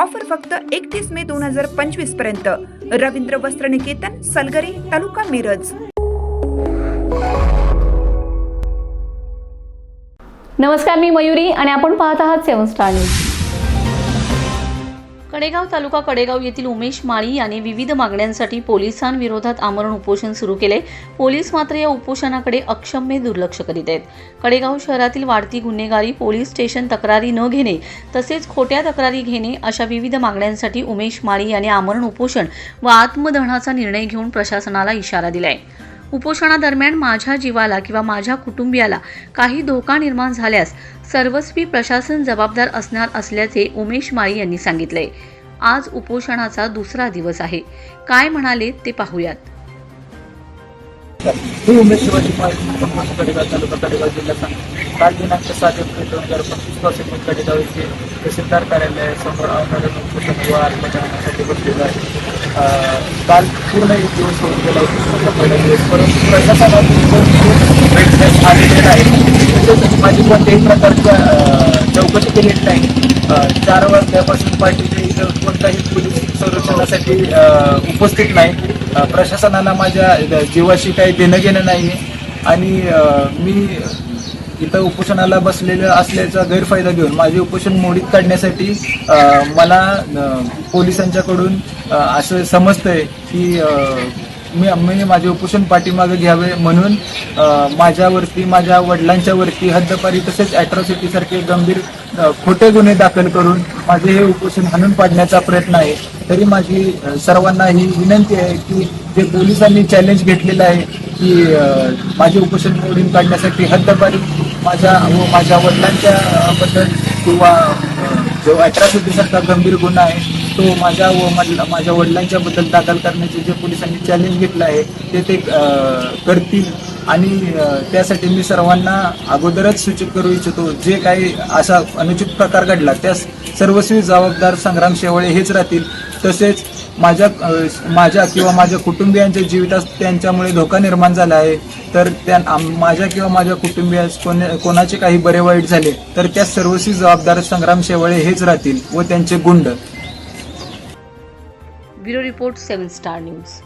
Offer फक्त एकतीस मे दोन हजार पंचवीसपर्यंत. रवींद्र वस्त्र निकेतन सलगरे तालुका मिरज. नमस्कार मी मयुरी आणि आपण पाहत आहात सेवन स्टार न्यूज. कडेगाव तालुका कडेगाव येथील उमेश माळी याने विविध मागण्यांसाठी पोलिसांविरोधात आमरण उपोषण सुरू केले. पोलीस मात्र या उपोषणाकडे अक्षम्य दुर्लक्ष करीत आहेत. कडेगाव शहरातील वाढती गुन्हेगारी पोलीस स्टेशन तक्रारी न घेणे तसेच खोट्या तक्रारी घेणे अशा विविध मागण्यांसाठी उमेश माळी याने आमरण उपोषण व आत्मदहनाचा निर्णय घेऊन प्रशासनाला इशारा दिला आहे उपोषणादरम्यान माझ्या जीवाला किंवा माझ्या कुटुंबियाला काही धोका निर्माण झाल्यास सर्वस्वी प्रशासन जबाबदार असणार असल्याचे उमेश माळी यांनी सांगितले. आज उपोषणाचा दुसरा दिवस आहे. काय म्हणाले ते पाहूयात. मी उमेश शिवाजी पाटील कडेगाव तालुका कडेगाव जिल्हा काल दिनांक सात एप्रिल दोन हजार पंचवीसपासून मी कडेगाव येथे तहसीलदार कार्यालयासमोर आमरण उपोषण व आत्मदहनासाठी बसलेलो आहे. काल पूर्ण एक दिवस होऊन गेला होता. पहिला दिवस. परंतु प्रशासनातून कोण आलेले तसेच माझी कोणत्याही प्रकारच्या चौकशी केलेली नाही. चार वाजल्यापासून पार्टीचे इतर कोणताही पोलीस संरक्षणासाठी उपस्थित नाही. प्रशासनाला माझ्या जीवाशी काही देणं घेणं नाही आणि मी इथं उपोषणाला बसलेलं असल्याचा गैरफायदा घेऊन माझे उपोषण मोडीत काढण्यासाठी मला पोलिसांच्याकडून असं समजतंय की मी मी माझे उपोषण पाठीमागे घ्यावे म्हणून माझ्यावरती माझ्या वडिलांच्या वरती हद्दपारी तसेच अॅट्रॉसिटी सारखे गंभीर खोटे गुन्हे दाखल करून माझे हे उपोषण हाणून पाडण्याचा प्रयत्न आहे. तरी माझी सर्वांना ही विनंती आहे की जे पोलिसांनी चॅलेंज घेतलेलं आहे की माझे उपोषण मोडून काढण्यासाठी हद्दपारी माझ्या व माझ्या वडिलांच्या बद्दल किंवा जो अॅट्रॉसिटी गंभीर गुन्हा आहे तो माझ्या व माझ्या वडिलांच्या बद्दल दाखल करण्याचे जे पोलिसांनी चॅलेंज घेतलं आहे ते ते करतील. आणि त्यासाठी मी सर्वांना अगोदरच सूचित करू इच्छितो जे काही असा अनुचित प्रकार घडला त्यास सर्वस्वी जबाबदार संग्राम शेवळे हेच राहतील. तसेच माझ्या माझ्या किंवा माझ्या कुटुंबियांच्या जीवितास त्यांच्यामुळे धोका निर्माण झाला आहे तर त्या माझ्या किंवा माझ्या कुटुंबियास कोणा कोणाचे काही बरे वाईट झाले तर त्या सर्वस्वी जबाबदार संग्राम शेवळे हेच राहतील व त्यांचे गुंड. Bureau report seven star news.